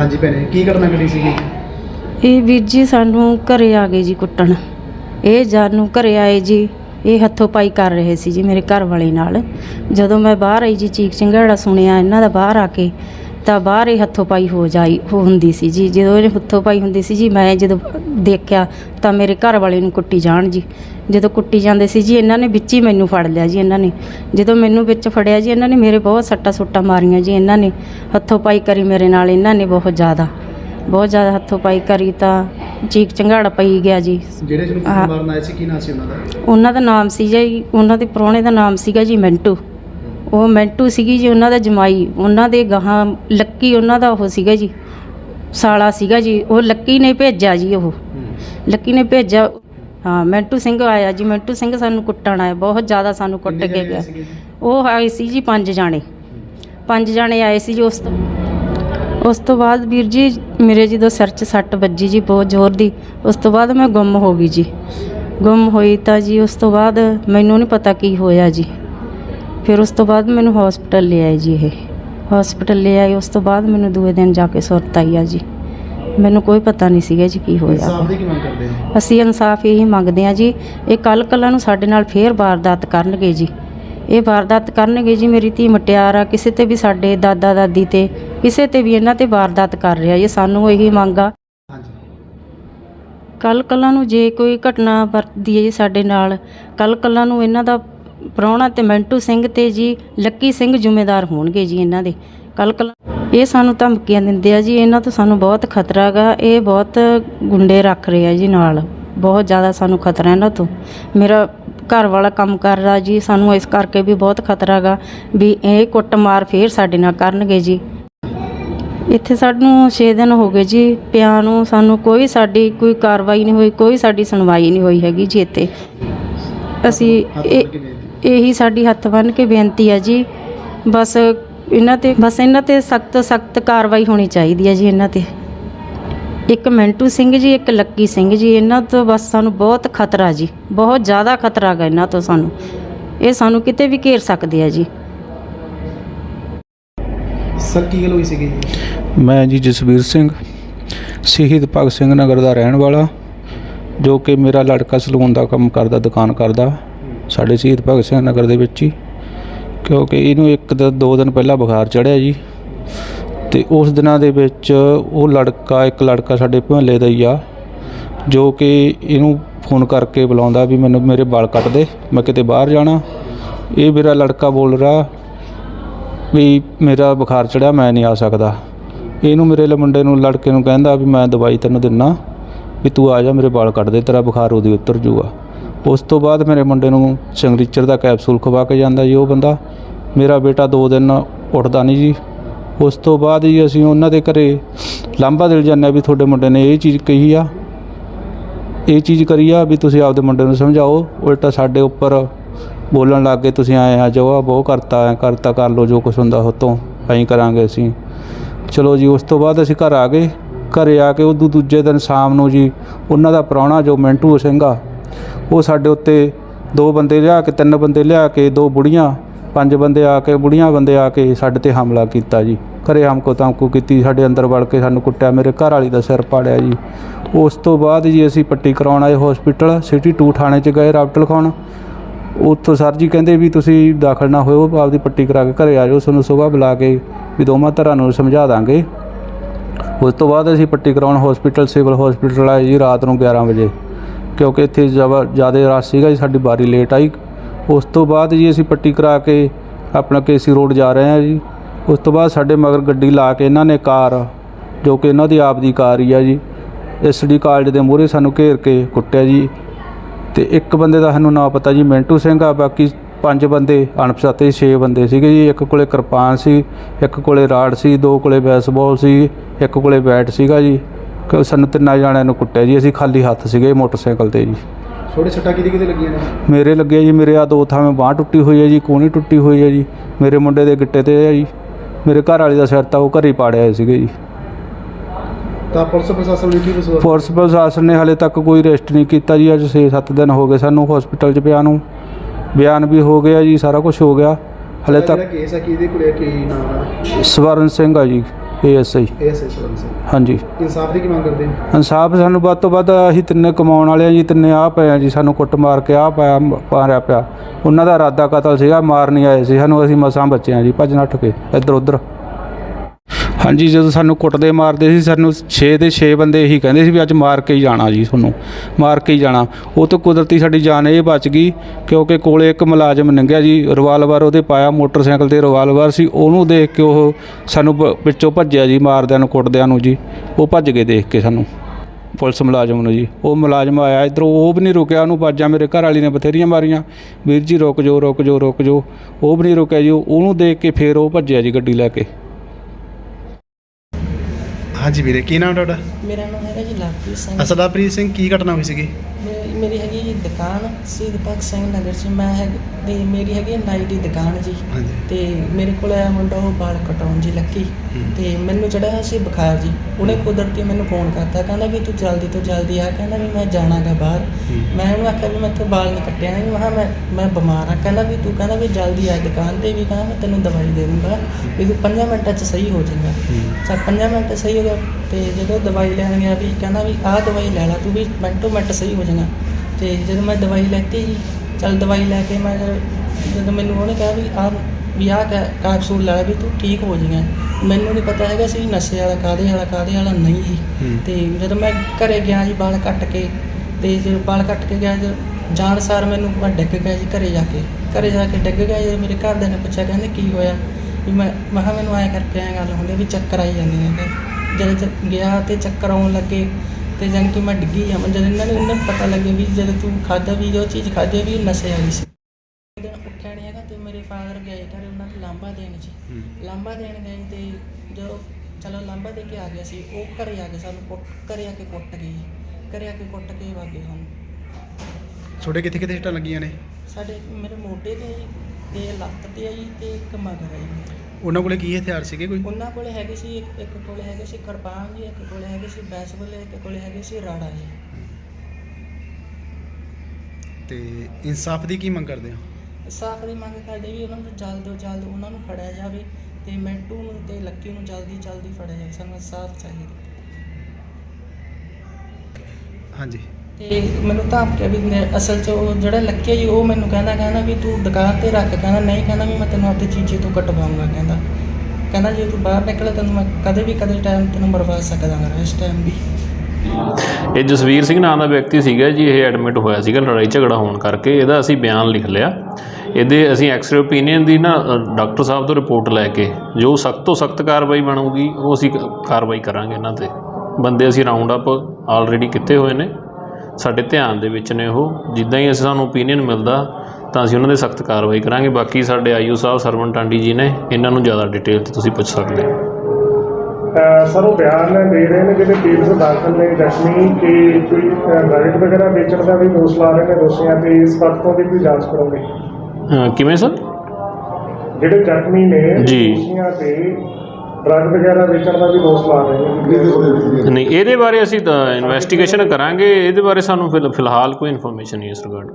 ਹਾਂਜੀ ਭੈਣੇ, ਕੀ ਘਟਨਾ ਘਟੀ ਸੀਗੀ? ਇਹ ਵੀਰ ਜੀ ਸਾਨੂੰ ਘਰੇ ਆ ਗਏ ਜੀ ਕੁੱਟਣ। ਇਹ ਜਦ ਨੂੰ ਘਰੇ ਆਏ ਜੀ, ਇਹ ਹੱਥੋਂ ਪਾਈ ਕਰ ਰਹੇ ਸੀ ਜੀ ਮੇਰੇ ਘਰ ਵਾਲੇ ਨਾਲ। ਜਦੋਂ ਮੈਂ ਬਾਹਰ ਆਈ ਜੀ ਚੀਕ ਚਿੰਗਾੜਾ ਸੁਣਿਆ ਇਹਨਾਂ ਦਾ ਬਾਹਰ ਆ ਕੇ, ਤਾਂ ਬਾਹਰ ਇਹ ਹੱਥੋਂ ਪਾਈ ਹੋ ਜਾਈ, ਹੋ ਹੁੰਦੀ ਸੀ ਜੀ। ਜਦੋਂ ਇਹ ਹੱਥੋਂ ਪਾਈ ਹੁੰਦੀ ਸੀ ਜੀ, ਮੈਂ ਜਦੋਂ ਦੇਖਿਆ ਤਾਂ ਮੇਰੇ ਘਰ ਵਾਲੇ ਨੂੰ ਕੁੱਟੀ ਜਾਣ ਜੀ। ਜਦੋਂ ਕੁੱਟੀ ਜਾਂਦੇ ਸੀ ਜੀ ਇਹਨਾਂ ਨੇ ਵਿੱਚ ਹੀ ਮੈਨੂੰ ਫੜ ਲਿਆ ਜੀ ਇਹਨਾਂ ਨੇ। ਜਦੋਂ ਮੈਨੂੰ ਵਿੱਚ ਫੜਿਆ ਜੀ ਇਹਨਾਂ ਨੇ ਮੇਰੇ ਬਹੁਤ ਸੱਟਾ ਸੁੱਟਾਂ ਮਾਰੀਆਂ ਜੀ ਇਹਨਾਂ ਨੇ। ਹੱਥੋਂ ਪਾਈ ਕਰੀ ਮੇਰੇ ਨਾਲ ਇਹਨਾਂ ਨੇ ਬਹੁਤ ਜ਼ਿਆਦਾ। ਬਹੁਤ ਜ਼ਿਆਦਾ ਹੱਥੋਂ ਪਾਈ ਕਰੀ ਤਾਂ ਚੀਕ ਚੰਗਾੜਾ ਪਈ ਗਿਆ ਜੀ। ਜਿਹੜੇ ਜਿਹਨੂੰ। ਕੁੱਟ ਮਾਰਨ ਆਏ ਸੀ ਕੀ ਨਾਂ ਸੀ ਉਹਨਾਂ ਦਾ? ਉਹਨਾਂ ਦਾ ਨਾਮ ਸੀ ਜੀ ਉਹਨਾਂ ਦੇ ਪ੍ਰਾਹੁਣੇ ਦਾ ਨਾਮ ਸੀਗਾ ਜੀ ਮੈਂਟੂ। ਉਹ ਮੈਂਟੂ ਸੀਗੀ ਜੀ ਉਹਨਾਂ ਦਾ ਜਮਾਈ। ਉਹਨਾਂ ਦੇ ਗਾਹਾਂ ਲੱਕੀ ਉਹਨਾਂ ਦਾ ਉਹ ਸੀਗਾ ਜੀ। ਸਾਲਾ ਸੀਗਾ ਜੀ ਉਹ ਲੱਕੀ ਨੇ ਭੇਜਿਆ ਜੀ ਉਹ। ਲੱਕੀ ਨੇ ਭੇਜਿਆ ਹਾਂ ਮੈਂਟੂ ਸਿੰਘ ਆਇਆ ਜੀ। ਮੈਂਟੂ ਸਿੰਘ ਸਾਨੂੰ ਕੁੱਟਣ ਆਇਆ ਬਹੁਤ ਜ਼ਿਆਦਾ ਸਾਨੂੰ ਕੁੱਟ ਕੇ ਗਿਆ? ਉਹ ਆਏ ਸੀ ਜੀ ਪੰਜ ਜਾਣੇ। ਪੰਜ ਜਾਣੇ ਆਏ ਸੀ ਜੀ ਉਸ ਤੋਂ। ਉਸ ਤੋਂ ਬਾਅਦ ਵੀਰ ਜੀ ਮੇਰੇ ਜਦੋਂ ਸਿਰ 'ਚ ਸੱਟ ਵੱਜੀ ਜੀ ਬਹੁਤ ਜ਼ੋਰ ਦੀ। ਉਸ ਤੋਂ ਬਾਅਦ ਮੈਂ ਗੁੰਮ ਹੋ ਗਈ ਜੀ। ਗੁੰਮ ਹੋਈ ਤਾਂ ਜੀ ਉਸ ਤੋਂ ਬਾਅਦ ਮੈਨੂੰ ਨਹੀਂ ਪਤਾ ਕੀ ਹੋਇਆ ਜੀ। ਫਿਰ ਉਸ ਤੋਂ ਬਾਅਦ ਮੈਨੂੰ ਹਸਪੀਟਲ ਲੈ ਆਏ ਜੀ ਇਹ। ਹਸਪੀਟਲ ਲੈ ਆਏ ਉਸ ਤੋਂ ਬਾਅਦ ਮੈਨੂੰ ਦੂਏ ਦਿਨ ਜਾ ਕੇ ਸੁਰਤ ਆਈ ਆ ਜੀ। ਮੈਨੂੰ ਕੋਈ ਪਤਾ ਨਹੀਂ ਸੀਗਾ ਜੀ ਕੀ ਹੋਇਆ। ਇਨਸਾਫ ਦੀ ਕੀ ਮੰਗ ਕਰਦੇ ਹੋ? ਅਸੀਂ ਇਨਸਾਫ ਇਹੀ ਮੰਗਦੇ ਹਾਂ ਜੀ ਇਹ ਕੱਲ ਕੱਲਾ ਨੂੰ ਸਾਡੇ ਨਾਲ ਫੇਰ ਵਾਰਦਾਤ ਕਰਨਗੇ ਜੀ। ਇਹ ਵਾਰਦਾਤ ਕਰਨਗੇ ਜੀ ਮੇਰੀ ਧੀ ਮਟਿਆਰ ਆ ਕਿਸੇ ਤੇ ਵੀ ਸਾਡੇ ਦਾਦਾ ਦਾਦੀ ਤੇ ਕਿਸੇ ਤੇ ਵੀ ਇਹਨਾਂ ਤੇ ਵਾਰਦਾਤ ਕਰ ਰਿਹਾ ਜੀ ਸਾਨੂੰ ਇਹੀ ਮੰਗ ਆ। ਹਾਂਜੀ। ਕੱਲ ਕੱਲਾ ਨੂੰ ਜੇ ਕੋਈ ਘਟਨਾ ਵਰਤਦੀ ਹੈ ਜੀ ਸਾਡੇ ਨਾਲ ਕੱਲ ਕੱਲਾ ਨੂੰ ਇਹਨਾਂ ਦਾ ਪ੍ਰਾਹੁਣਾ ਤੇ ਮੈਂਟੂ ਸਿੰਘ ਤੇ ਜੀ ਲੱਕੀ ਸਿੰਘ ਜ਼ਿੰਮੇਦਾਰ ਹੋਣਗੇ ਜੀ ਇਹਨਾਂ ਦੇ। ਕੱਲ ਕੱਲਾ ਇਹ ਸਾਨੂੰ ਧਮਕੀਆਂ ਦਿੰਦੇ ਆ ਜੀ ਇਹਨਾਂ ਤੋਂ ਸਾਨੂੰ ਬਹੁਤ ਖਤਰਾ ਹੈਗਾ ਇਹ ਬਹੁਤ ਗੁੰਡੇ ਰੱਖ ਰਹੇ ਆ ਜੀ ਨਾਲ। ਬਹੁਤ ਜ਼ਿਆਦਾ ਸਾਨੂੰ ਖਤਰਾ ਇਹਨਾਂ ਤੋਂ। ਮੇਰਾ ਘਰ ਵਾਲਾ ਕੰਮ ਕਰ ਰਿਹਾ ਜੀ ਸਾਨੂੰ ਇਸ ਕਰਕੇ ਵੀ ਬਹੁਤ ਖਤਰਾ ਹੈਗਾ ਵੀ ਇਹ ਕੁੱਟਮਾਰ ਫੇਰ ਸਾਡੇ ਨਾਲ ਕਰਨਗੇ ਜੀ। ਇੱਥੇ ਸਾਨੂੰ 6 ਦਿਨ ਹੋ ਗਏ ਜੀ ਪਿਆ ਨੂੰ ਸਾਨੂੰ ਕੋਈ ਸਾਡੀ ਕੋਈ ਕਾਰਵਾਈ ਨਹੀਂ ਹੋਈ ਕੋਈ ਸਾਡੀ ਸੁਣਵਾਈ ਨਹੀਂ ਹੋਈ ਹੈਗੀ ਜੀ ਇੱਥੇ। ਅਸੀਂ ਇਹ। ਇਹੀ ਸਾਡੀ ਹੱਥ ਬੰਨ੍ਹ ਕੇ ਬੇਨਤੀ ਹੈ ਜੀ ਬਸ ਇਹਨਾਂ ਤੇ ਬਸ ਇਹਨਾਂ ਤੇ ਸਖਤ ਸਖਤ ਕਾਰਵਾਈ ਹੋਣੀ ਚਾਹੀਦੀ ਹੈ ਜੀ ਇਹਨਾਂ ਤੇ। ਇੱਕ ਮਿੰਟੂ ਸਿੰਘ ਜੀ ਇੱਕ ਲੱਕੀ ਸਿੰਘ ਜੀ ਇਹਨਾਂ ਤੋਂ ਬਸ ਸਾਨੂੰ ਬਹੁਤ ਖਤਰਾ ਜੀ। ਬਹੁਤ ਜ਼ਿਆਦਾ ਖਤਰਾ ਗਾ ਇਹਨਾਂ ਤੋਂ ਸਾਨੂੰ। ਇਹ ਸਾਨੂੰ ਕਿਤੇ ਵੀ ਘੇਰ ਸਕਦੇ ਆ ਜੀ। ਸਰ ਕੀ ਗੱਲ ਹੋਈ ਸੀਗੀ ਜੀ? ਮੈਂ ਜੀ ਜਸਵੀਰ ਸਿੰਘ ਸ਼ਹੀਦ ਭਗਤ ਸਿੰਘ ਨਗਰ ਦਾ ਰਹਿਣ ਵਾਲਾ ਜੋ ਕਿ ਮੇਰਾ ਲੜਕਾ ਸਲੂਨ ਦਾ ਕੰਮ ਕਰਦਾ ਦੁਕਾਨ ਕਰਦਾ ਸਾਡੇ ਸ਼ਹੀਦ ਭਗਤ ਸਿੰਘ ਨਗਰ ਦੇ ਵਿੱਚ ਹੀ। ਕਿਉਂਕਿ ਇਹਨੂੰ ਇੱਕ ਦ- ਦੋ ਦਿਨ ਪਹਿਲਾਂ ਬੁਖਾਰ ਚੜਿਆ ਜੀ। ਤੇ ਉਸ ਦਿਨਾਂ ਦੇ ਵਿੱਚ ਉਹ ਲੜਕਾ, ਇੱਕ ਲੜਕਾ ਸਾਡੇ ਮੁਹੱਲੇ ਦਾ ਹੀ ਆ, ਜੋ ਕਿ ਇਹਨੂੰ ਫੋਨ ਕਰਕੇ ਬੁਲਾਉਂਦਾ ਵੀ ਮੈਨੂੰ, ਮੇਰੇ ਵਾਲ ਕੱਟ ਦੇ, ਮੈਂ ਕਿਤੇ ਬਾਹਰ ਜਾਣਾ। ਇਹ ਮੇਰਾ ਲੜਕਾ ਬੋਲ ਰਿਹਾ ਵੀ ਮੇਰਾ ਬੁਖਾਰ ਚੜਿਆ, ਮੈਂ ਨਹੀਂ ਆ ਸਕਦਾ। ਇਹਨੂੰ ਮੇਰੇ ਲ, ਮੁੰਡੇ ਨੂੰ, ਲੜਕੇ ਨੂੰ ਕਹਿੰਦਾ ਵੀ ਮੈਂ ਦਵਾਈ ਤੈਨੂੰ ਦਿੰਨਾ, ਵੀ ਤੂੰ ਆ ਜਾ, ਮੇਰੇ ਵਾਲ ਕੱਟ ਦੇ, ਤੇਰਾ ਬੁਖਾਰ ਉਹਦੀ ਉਤਰ ਜੂਗਾ। ਉਸ ਤੋਂ ਬਾਅਦ ਮੇਰੇ ਮੁੰਡੇ ਨੂੰ ਸਿੰਗਰੀਚਰ ਦਾ ਕੈਪਸੂਲ ਖਵਾ ਕੇ ਜਾਂਦਾ ਜੀ ਉਹ ਬੰਦਾ। ਮੇਰਾ ਬੇਟਾ ਦੋ ਦਿਨ ਉੱਠਦਾ ਨਹੀਂ ਜੀ। ਉਸ ਤੋਂ ਬਾਅਦ ਜੀ ਅਸੀਂ ਉਹਨਾਂ ਦੇ ਘਰੇ ਲਾਂਭਾ ਦਿਲ ਜਾਂਦੇ ਹਾਂ ਵੀ ਤੁਹਾਡੇ ਮੁੰਡੇ ਨੇ ਇਹ ਚੀਜ਼ ਕਹੀ ਆ। ਇਹ ਚੀਜ਼ ਕਰੀ ਆ ਵੀ ਤੁਸੀਂ ਆਪਦੇ ਮੁੰਡੇ ਨੂੰ ਸਮਝਾਓ। ਉਲਟਾ ਸਾਡੇ ਉੱਪਰ ਬੋਲਣ ਲੱਗ ਗਏ, ਤੁਸੀਂ ਆਏ ਆ ਜਾਓ ਆ, ਬਹੁਤ ਕਰਤਾ, ਐ ਕਰਤਾ, ਕਰ ਲਓ ਜੋ ਕੁਝ ਹੁੰਦਾ ਉਤੋਂ, ਐਂ ਕਰਾਂਗੇ ਅਸੀਂ। ਚਲੋ ਜੀ, ਉਸ ਤੋਂ ਬਾਅਦ ਅਸੀਂ ਘਰ ਆ ਗਏ। ਘਰੇ ਆ ਕੇ ਉਦੋਂ ਦੂਜੇ ਦਿਨ ਸ਼ਾਮ ਨੂੰ ਜੀ, ਉਹਨਾਂ ਦਾ ਪ੍ਰਾਹੁਣਾ ਜੋ ਮਿੰਟੂ ਸਿੰਘ ਆ ਉਹ ਸਾਡੇ ਉੱਤੇ ਦੋ ਬੰਦੇ ਲਿਆ ਕੇ, ਤਿੰਨ ਬੰਦੇ ਲਿਆ ਕੇ, ਦੋ ਬੁੜੀਆਂ, ਪੰਜ ਬੰਦੇ ਆ ਕੇ, ਬੁੜੀਆਂ ਬੰਦੇ ਆ ਕੇ ਸਾਡੇ ਤੇ ਹਮਲਾ ਕੀਤਾ ਜੀ। ਘਰੇ ਹਮਕੋ ਤਮਕੋ ਕੀਤੀ, ਸਾਡੇ ਅੰਦਰ ਵੜ ਕੇ ਸਾਨੂੰ ਕੁੱਟਿਆ, ਮੇਰੇ ਘਰ ਵਾਲੀ ਦਾ ਸਿਰ ਪਾੜਿਆ ਜੀ। ਉਸ ਤੋਂ ਬਾਅਦ ਜੀ ਅਸੀਂ ਪੱਟੀ ਕਰਾਉਣ ਆਏ ਹਸਪੀਟਲ ਸਿਟੀ 2 ਥਾਣੇ 'ਚ ਗਏ ਰਾਪਟ ਲਿਖਾਉਣ। ਉੱਥੋਂ ਸਰ ਜੀ ਕਹਿੰਦੇ ਵੀ ਤੁਸੀਂ ਦਾਖਲ ਨਾ ਹੋਇਓ, ਆਪਦੀ ਪੱਟੀ ਕਰਾ ਕੇ ਘਰੇ ਆ ਜਾਓ ਤੁਹਾਨੂੰ ਸਵੇਰ ਬੁਲਾ ਕੇ ਵੀ ਦੋਵਾਂ ਧਿਰਾਂ ਨੂੰ ਸਮਝਾ ਦਾਂਗੇ। ਉਸ ਤੋਂ ਬਾਅਦ ਅਸੀਂ ਪੱਟੀ ਕਰਾਉਣ ਹਸਪੀਟਲ ਸਿਵਲ ਹਸਪੀਟਲ ਆਏ ਜੀ ਰਾਤ ਨੂੰ 11 ਵਜੇ। ਕਿਉਂਕਿ ਇੱਥੇ ਜ਼ਿਆਦਾ ਰਸ਼ ਸੀਗਾ ਜੀ, ਸਾਡੀ ਬਾਰੀ ਲੇਟ ਆਈ। ਉਸ ਤੋਂ ਬਾਅਦ ਜੀ ਅਸੀਂ ਪੱਟੀ ਕਰਾ ਕੇ ਆਪਣਾ ਕੇਸੀ ਰੋਡ ਜਾ ਰਹੇ ਹਾਂ ਜੀ। ਉਸ ਤੋਂ ਬਾਅਦ ਸਾਡੇ ਮਗਰ ਗੱਡੀ ਲਾ ਕੇ ਇਹਨਾਂ ਨੇ ਕਾਰ, ਜੋ ਕਿ ਇਹਨਾਂ ਦੀ ਆਪ ਦੀ ਕਾਰ ਹੀ ਆ ਜੀ ਐਸਡੀ ਕਾਲਜ ਦੇ ਮੂਹਰੇ ਸਾਨੂੰ ਘੇਰ ਕੇ ਕੁੱਟਿਆ ਜੀ। ਤੇ ਇੱਕ ਬੰਦੇ ਦਾ ਸਾਨੂੰ ਨਾਂ ਪਤਾ ਜੀ, ਮਿੰਟੂ ਸਿੰਘ ਆ, ਬਾਕੀ ਪੰਜ ਬੰਦੇ, ਅਣਪਛਾਤੇ ਛੇ ਬੰਦੇ ਸੀਗੇ ਜੀ। ਇੱਕ ਕੋਲੇ ਕਿਰਪਾਨ ਸੀ, ਇੱਕ ਕੋਲੇ ਰਾੜ ਸੀ, ਦੋ ਕੋਲੇ ਬੈਸਬਾਲ ਸੀ, ਇੱਕ ਕੋਲੇ ਬੈਟ ਸੀਗਾ ਜੀ। ਕਿ ਸਾਨੂੰ ਤਿੰਨਾਂ ਜਣਿਆਂ ਨੂੰ ਕੁੱਟਿਆ ਜੀ ਅਸੀਂ ਖਾਲੀ ਹੱਥ ਸੀਗੇ ਮੋਟਰਸਾਈਕਲ ਤੇ ਜੀ। ਛੋਟੇ ਛੱਟਾ ਕਿਹਦੇ ਕਿਹਦੇ ਲੱਗੀਆਂ ਨੇ? ਮੇਰੇ ਲੱਗੇ ਜੀ ਮੇਰੇ ਆ ਦੋ ਥਾਵੇਂ ਬਾਹ ਟੁੱਟੀ ਹੋਈ ਹੈ ਜੀ ਕੋਣੀ ਟੁੱਟੀ ਹੋਈ ਹੈ ਜੀ ਮੇਰੇ ਮੁੰਡੇ ਦੇ ਗਿੱਟੇ ਤੇ ਹੈ ਜੀ ਮੇਰੇ ਘਰ ਵਾਲੀ ਦਾ ਸਿਰ ਤਾਂ ਉਹ ਘਰੇ ਹੀ ਪਾੜਿਆ ਹੋਇਆ ਸੀਗੇ ਜੀ। ਤਾਂ ਪੁਲਿਸ ਪ੍ਰਸ਼ਾਸਨ ਨੇ ਕੀ ਵਿਸ਼ਵਾਸ ਪੁਲਿਸ ਪ੍ਰਸ਼ਾਸਨ ਨੇ ਹਾਲੇ ਤੱਕ ਕੋਈ ਅਰੈਸਟ ਨਹੀਂ ਕੀਤਾ ਜੀ ਅੱਜ 6-7 ਦਿਨ ਹੋ ਗਏ ਸਾਨੂੰ ਹਸਪੀਟਲ 'ਚ ਪਿਆ ਨੂੰ। ਬਿਆਨ ਵੀ ਹੋ ਗਿਆ ਜੀ ਸਾਰਾ ਕੁਝ ਹੋ ਗਿਆ। ਹਾਲੇ ਤੱਕ ਕੇਸ ਹੈ ਕਿਹਦੇ ਕੋਲੇ ਕੀ ਨਾਮ ਹੈ ਸਵਰਨ ਸਿੰਘ ਆ ਜੀ। ਏਐਸਆਈ ਐਸਆਈ ਸਰਵਨ ਸਿੰਘ ਹਾਂਜੀ। ਇਨਸਾਫ ਦੀ ਕੀ ਮੰਗ ਕਰਦੇ ਹੋ? ਇਨਸਾਫ ਸਾਨੂੰ ਵੱਧ ਤੋਂ ਵੱਧ ਅਸੀਂ ਤਿੰਨੇ ਕਮਾਉਣ ਵਾਲੇ ਆ ਜੀ ਤਿੰਨੇ ਆ ਪਏ ਆ ਜੀ ਸਾਨੂੰ ਕੁੱਟ ਮਾਰ ਕੇ ਆ ਪਾਇਆ ਮਾਰਿਆ ਪਿਆ। ਉਹਨਾਂ ਦਾ ਇਰਾਦਾ ਕਤਲ ਸੀਗਾ ਮਾਰ ਨਹੀਂ ਆਏ ਸੀ। ਸਾਨੂੰ ਅਸੀਂ ਮਸਾਂ ਬੱਚੇ ਆ ਜੀ ਭੱਜ ਨੱਠ ਕੇ ਇੱਧਰ ਉੱਧਰ ਹਾਂਜੀ, ਜਦੋਂ ਸਾਨੂੰ ਕੁੱਟਦੇ ਮਾਰਦੇ ਸੀ, ਸਾਨੂੰ 6 ਦੇ 6 ਬੰਦੇ ਇਹੀ ਕਹਿੰਦੇ ਸੀ ਵੀ ਅੱਜ ਮਾਰ ਕੇ ਹੀ ਜਾਣਾ ਜੀ ਤੁਹਾਨੂੰ, ਮਾਰ ਕੇ ਹੀ ਜਾਣਾ। ਉਹ ਤੋਂ ਕੁਦਰਤੀ ਸਾਡੀ ਜਾਨ ਇਹ ਬਚ ਗਈ, ਕਿਉਂਕਿ ਕੋਲੇ ਇੱਕ ਮੁਲਾਜ਼ਮ ਲੰਘਿਆ ਜੀ ਰਿਵਾਲਵਰ ਉਹਦੇ ਪਾਇਆ, ਮੋਟਰਸਾਈਕਲ ਤੇ ਰਿਵਾਲਵਰ ਸੀ, ਉਹਨੂੰ ਦੇਖ ਕੇ ਉਹ ਸਾਨੂੰ ਵਿੱਚੋਂ ਭੱਜਿਆ ਜੀ ਮਾਰਦਿਆਂ ਨੂੰ, ਕੁੱਟਦਿਆਂ ਨੂੰ ਜੀ, ਉਹ ਭੱਜ ਕੇ ਦੇਖ ਕੇ ਸਾਨੂੰ, ਪੁਲਿਸ ਮੁਲਾਜ਼ਮ ਨੂੰ ਜੀ। ਉਹ ਮੁਲਾਜ਼ਮ ਆਇਆ ਇੱਧਰੋਂ, ਉਹ ਵੀ ਨਹੀਂ ਰੁਕਿਆ, ਉਹਨੂੰ ਬਾਜਾਂ ਮੇਰੇ ਘਰ ਵਾਲੀ ਨੇ ਬਥੇਰੀਆਂ ਮਾਰੀਆਂ। ਵੀਰ ਜੀ ਰੁਕ ਜਾਓ ਰੁਕ ਜਾਓ ਰੁਕ ਜਾਓ। ਉਹ ਵੀ ਨਹੀਂ ਰੁਕਿਆ ਜੀ, ਉਹ- ਉਹਨੂੰ ਦੇਖ ਕੇ ਫੇਰ ਉਹ ਭੱਜਿਆ ਜੀ ਗੱਡੀ ਲੈ ਕੇ। ਹਾਂਜੀ ਵੀਰੇ ਕੀ ਨਾਮ ਤੁਹਾਡਾ? ਮੇਰਾ ਨਾਮ ਹੈਗਾ ਜੀ ਲਵਪ੍ਰੀਤ ਸਿੰਘ। ਅਸਲਾਪ੍ਰੀਤ ਸਿੰਘ ਕੀ ਘਟਨਾ ਹੋਈ ਸੀਗੀ? ਮੇਰੀ ਹੈਗੀ ਜੀ ਦੁਕਾਨ ਸ਼ਹੀਦ ਭਗਤ ਸਿੰਘ ਨਗਰ 'ਚ ਮੈਂ ਹੈ ਦੀ ਮੇਰੀ ਹੈਗੀ ਹੈ ਨਾਈ ਦੀ ਦੁਕਾਨ ਜੀ। ਹਾਂਜੀ। ਤੇ ਮੇਰੇ ਕੋਲ ਆਇਆ ਮੁੰਡਾ ਉਹ ਬਾਲ ਕਟਾਉਣ ਜੀ ਲੱਕੀ। ਹੂੰ। ਤੇ ਮੈਨੂੰ ਚੜਿਆ ਸੀ ਬੁਖਾਰ ਜੀ ਉਹਨੇ ਕੁਦਰਤੀ ਮੈਨੂੰ ਫੋਨ ਕਰਤਾ ਕਹਿੰਦਾ ਵੀ ਤੂੰ ਜਲਦੀ ਤੋਂ ਜਲਦੀ ਆ ਕਹਿੰਦਾ ਵੀ ਮੈਂ ਜਾਣਾਗਾ ਬਾਹਰ। ਹੂੰ। ਮੈਂ ਉਹਨੂੰ ਆਖਿਆ ਵੀ ਮੈਂ ਤੇ ਬਾਲ ਨਹੀਂ ਕੱਟਿਆ ਨਹੀਂ ਮੈਂ ਕਿਹਾ ਮੈਂ ਮੈਂ ਬਿਮਾਰ ਆ। ਕਹਿੰਦਾ ਵੀ ਤੂੰ ਕਹਿੰਦਾ ਵੀ ਜਲਦੀ ਆ ਦੁਕਾਨ ਤੇ ਵੀ ਕਹਿੰਦਾ ਮੈਂ ਤੈਨੂੰ ਦਵਾਈ ਦੇ ਦੂੰਗਾ ਵੀ ਤੂੰ 5 ਮਿੰਟਾਂ 'ਚ ਸਹੀ ਹੋ ਜਾਏਗਾ। ਸਰ 5 ਮਿੰਟ ਸਹੀ ਹੋ ਗਿਆ ਤੇ ਜਦੋਂ ਦਵਾਈ ਲੈਣ ਗਿਆ ਵੀ ਕਹਿੰਦਾ ਵੀ ਆਹ ਦਵਾਈ ਲੈ ਲੈ ਤੂੰ ਵੀ ਮਿੰਟੋ ਮਿੰਟ ਸਹੀ ਹੋ ਜਾਏਗਾ। ਤੇ ਜਦੋਂ ਮੈਂ ਦਵਾਈ ਲੈਤੀ ਜੀ ਚਲ ਦਵਾਈ ਲੈ ਕੇ ਮੈਂ ਜਦੋਂ- ਮੈਨੂੰ ਉਹਨੇ ਕਿਹਾ ਵੀ ਆਹ ਵੀ ਆਹ ਕੈ- ਕੈਪਸੂਲ ਲੈ ਵੀ ਤੂੰ ਠੀਕ ਹੋ ਜਾਏਗਾ। ਮੈਨੂੰ ਨਹੀਂ ਪਤਾ ਹੈਗਾ ਸੀ ਨਸ਼ੇ ਵਾਲਾ ਕਾਹਦੇ ਵਾਲਾ ਕਾਹਦੇ ਵਾਲਾ ਨਹੀਂ ਸੀ। ਹੂੰ। ਤੇ ਜਦੋਂ ਮੈਂ ਘਰੇ ਗਿਆ ਜੀ ਵਾਲ ਕੱਟ ਕੇ ਤੇ ਜਦੋਂ ਵਾਲ ਕੱਟ ਕੇ ਗਿਆ ਜਦ ਜਾਣ ਸਾਰ ਮੈਨੂੰ ਮੈਂ ਡਿੱਗ ਗਿਆ ਜੀ ਘਰੇ ਜਾ ਕੇ। ਘਰੇ ਜਾ ਕੇ ਡਿੱਗ ਗਿਆ ਜਦੋਂ ਮੇਰੇ ਘਰਦਿਆਂ ਨੇ ਪੁੱਛਿਆ ਕਹਿੰਦੇ ਕੀ ਹੋਇਆ? ਵੀ ਮੈਂ ਮੈਂ ਕਿਹਾ ਮੈਨੂੰ ਐਂ ਕਰਕੇ ਐਂ ਗੱਲ ਹੁੰਦੀ ਵੀ ਚੱਕਰ ਆਈ ਜਾਂਦੇ ਨੇ। ਜਦੋਂ ਚ- ਗਿਆ ਤੇ ਚੱਕਰ ਆਉਣ ਲੱਗੇ ਤੇ ਜਾਣੀ ਕਿ ਮੈਂ ਡਿੱਗੀ ਆ ਜਦ ਇਹਨਾਂ ਨੂੰ ਇਹਨਾਂ ਨੂੰ ਪਤਾ ਲੱਗੇ ਵੀ ਜਦੋਂ ਤੂੰ ਖਾਦਾ ਵੀ ਜੋ ਚੀਜ਼ ਖਾਦੀ ਵੀ ਨਸ਼ੇ ਵਾਲੀ ਸੀ। ਉੱਠਿਆ ਨਹੀਂ ਹੈਗਾ ਤੇ ਮੇਰੇ ਫਾਦਰ ਗਏ ਘਰੇ ਉਹਨਾਂ ਨੂੰ ਲਾਂਬਾ ਦੇਣ ਜੀ। ਲਾਂਬਾ ਦੇਣ ਗਏ ਤੇ ਜਦੋਂ ਚਲੋ ਲਾਂਬਾ ਦੇ ਕੇ ਆ ਗਿਆ ਸੀ ਉਹ ਘਰੇ ਆ ਕੇ ਸਾਨੂੰ ਕੁੱਟ ਘਰੇ ਆ ਕੇ ਕੁੱਟ ਗਈ ਘਰੇ ਆ ਕੇ ਕੁੱਟ ਕੇ ਵਾਗੇ ਹਨ ਤੁਹਾਡੇ ਕਿੱਥੇ ਕਿੱਥੇ ਹਿੱਟਾਂ ਲੱਗੀਆਂ ਨੇ? ਸਾਡੇ ਮੇਰੇ ਮੋਢੇ ਤੇ ਜੀ ਤੇ ਲੱਤ ਤੇ ਆ ਜੀ ਤੇ ਇੱਕ ਮਗਰ ਆ ਜੀ। ਉਹਨਾਂ ਕੋਲੇ ਕੀ ਹਥਿਆਰ ਸੀਗੇ ਕੋਈ? ਉਹਨਾਂ ਕੋਲੇ ਹੈਗੇ ਸੀ ਇੱਕ ਇੱਕ ਕੋਲੇ ਹੈਗੇ ਸੀ ਕਿਰਪਾਨ ਜੀ ਇੱਕ ਕੋਲੇ ਹੈਗੇ ਸੀ ਬੈਸਬਲ ਇੱਕ ਕੋਲੇ ਹੈਗੇ ਸੀ ਰਾੜਾ ਜੀ। ਤੇ ਇਨਸਾਫ ਦੀ ਕੀ ਮੰਗ ਕਰਦੇ ਹੋ? ਸਾਖ ਦੀ ਮੰਗ ਕਰਦੇ ਵੀ ਉਹਨਾਂ ਨੂੰ ਜਲਦ ਤੋਂ ਜਲਦ ਉਹਨਾਂ ਨੂੰ ਫੜਿਆ ਜਾਵੇ ਤੇ ਮੈਂਟੂ ਨੂੰ ਤੇ ਲੱਕੀ ਨੂੰ ਜਲਦੀ ਜਲਦੀ ਫੜਿਆ ਜਾਵੇ ਸਾਨੂੰ ਸਾਫ਼ ਚਾਹੀਦਾ। ਹਾਂਜੀ। ਤੇ ਮੈਨੂੰ ਧਮਕਿਆ ਵੀ ਮੈਂ- ਅਸਲ 'ਚ ਉਹ ਜਿਹੜਾ ਲੱਕੀ ਜੀ ਉਹ ਮੈਨੂੰ ਕਹਿੰਦਾ ਕਹਿੰਦਾ ਵੀ ਤੂੰ ਦੁਕਾਨ ਤੇ ਰੱਖ ਕਹਿੰਦਾ ਨਹੀਂ ਕਹਿੰਦਾ ਵੀ ਮੈਂ ਤੈਨੂੰ ਆਪਣੀ ਚੀਜ਼ੇ ਤੋਂ ਕਟਵਾਉਂਗਾ ਕਹਿੰਦਾ। ਕਹਿੰਦਾ ਜੇ ਤੂੰ ਬਾਹਰ ਨਿਕਲੇ ਤੈਨੂੰ ਮੈਂ ਕਦੇ ਵੀ ਕਦੇ ਟਾਈਮ ਤੈਨੂੰ ਮਰਵਾ ਸਕਦਾ ਹਾਂ ਇਸ ਟਾਈਮ ਵੀ। ਇਹ ਜਸਵੀਰ ਸਿੰਘ ਨਾਮ ਦਾ ਵਿਅਕਤੀ ਸੀਗਾ ਜੀ ਇਹ ਐਡਮਿਟ ਹੋਇਆ ਸੀਗਾ ਲੜਾਈ ਝਗੜਾ ਹੋਣ ਕਰਕੇ ਇਹਦਾ ਅਸੀਂ ਬਿਆਨ ਲਿਖ ਲਿਆ। ਇਹਦੇ ਅਸੀਂ ਐਕਸਰੇ ਓਪੀਨੀਅਨ ਦੀ ਨਾ ਅ, ਡਾਕਟਰ ਸਾਹਿਬ ਤੋਂ ਰਿਪੋਰਟ ਲੈ ਕੇ ਜੋ ਸਖਤ ਤੋਂ ਸਖਤ ਕਾਰਵਾਈ ਬਣੂਗੀ ਉਹ ਅਸੀਂ ਕ- ਕਾਰਵਾਈ ਕਰਾਂਗੇ ਇਹਨਾਂ ਤੇ। ਬੰਦੇ ਅਸੀਂ ਰਾਉਂਡ ਅਪ ਆਲਰੇਡੀ ਕੀਤੇ ਹੋਏ ਨੇ। ਸਾਡੇ ਧਿਆਨ ਦੇ ਵਿੱਚ ਨੇ ਉਹ। ਜਿੱਦਾਂ ਹੀ ਅਸੀਂ ਸਾਨੂੰ ਓਪੀਨੀਅਨ ਮਿਲਦਾ ਤਾਂ ਅਸੀਂ ਉਹਨਾਂ ਦੇ ਸਖਤ ਕਾਰਵਾਈ ਕਰਾਂਗੇ। ਬਾਕੀ ਸਾਡੇ ਆਈਓ ਸਾਹਿਬ ਸਰਵਨ ਟਾਂਡੀ ਜੀ ਨੇ ਇਹਨਾਂ ਨੂੰ ਜ਼ਿਆਦਾ ਡਿਟੇਲ 'ਚ ਤੁਸੀਂ ਪੁੱਛ ਸਕਦੇ ਹੋ। ਸਰ ਉਹ ਬਿਆਨ ਦੇ ਰਹੇ ਨੇ ਜਿਹੜੇ ਪੀਰ ਤੋਂ ਦਾਖਲ ਨੇ ਜ਼ਖਮੀ ਕਿ ਕੋਈ ਡਾਇਰੈਕਟ ਵਗੈਰਾ ਵੇਚਣ ਦਾ ਵੀ ਦੋਸ਼ ਲਾ ਰਹੇ ਨੇ ਦੋਸ਼ੀਆਂ ਤੇ ਇਸ ਬਾਤ ਤੋਂ ਵੀ ਕੋਈ ਜਾਂਚ ਕਰੋਗੇ? ਕਿਵੇਂ ਸਰ? ਜਿਹੜੇ ਜ਼ਖਮੀ ਨੇ ਜੀ। ਦੋਸ਼ੀਆਂ ਤੇ ਡਰੱਗ ਵਗੈਰਾ ਵੇਚਣ ਦਾ ਵੀ ਦੋਸ਼ ਲਾ ਰਹੇ ਨੇ ਨਹੀਂ, ਇਹਦੇ ਬਾਰੇ ਅਸੀਂ ਤਾਂ ਇਨਵੈਸਟੀਗੇਸ਼ਨ ਕਰਾਂਗੇ। ਇਹਦੇ ਬਾਰੇ ਸਾਨੂੰ ਫਿਲ- ਫਿਲਹਾਲ ਕੋਈ ਇਨਫੋਰਮੇਸ਼ਨ ਨਹੀਂ ਇਸ ਰਿਗਾਰਡ